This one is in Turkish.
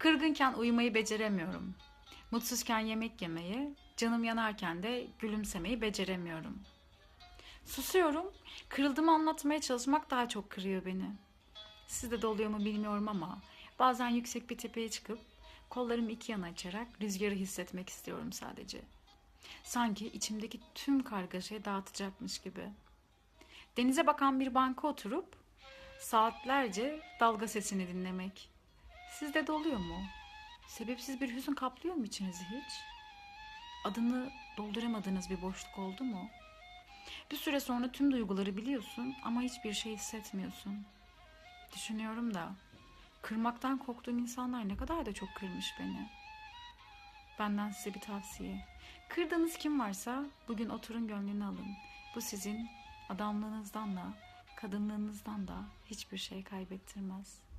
Kırgınken uyumayı beceremiyorum. Mutsuzken yemek yemeyi, canım yanarken de gülümsemeyi beceremiyorum. Susuyorum, kırıldığımı anlatmaya çalışmak daha çok kırıyor beni. Sizde de oluyor mu bilmiyorum ama bazen yüksek bir tepeye çıkıp kollarımı iki yana açarak rüzgarı hissetmek istiyorum sadece. Sanki içimdeki tüm kargaşayı dağıtacakmış gibi. Denize bakan bir banka oturup saatlerce dalga sesini dinlemek. Sizde de oluyor mu? Sebepsiz bir hüzün kaplıyor mu içinizi hiç? Adını dolduramadığınız bir boşluk oldu mu? Bir süre sonra tüm duyguları biliyorsun ama hiçbir şey hissetmiyorsun. Düşünüyorum da kırmaktan korktuğum insanlar ne kadar da çok kırmış beni. Benden size bir tavsiye. Kırdığınız kim varsa bugün oturun gönlünü alın. Bu sizin adamlığınızdan da kadınlığınızdan da hiçbir şey kaybettirmez.''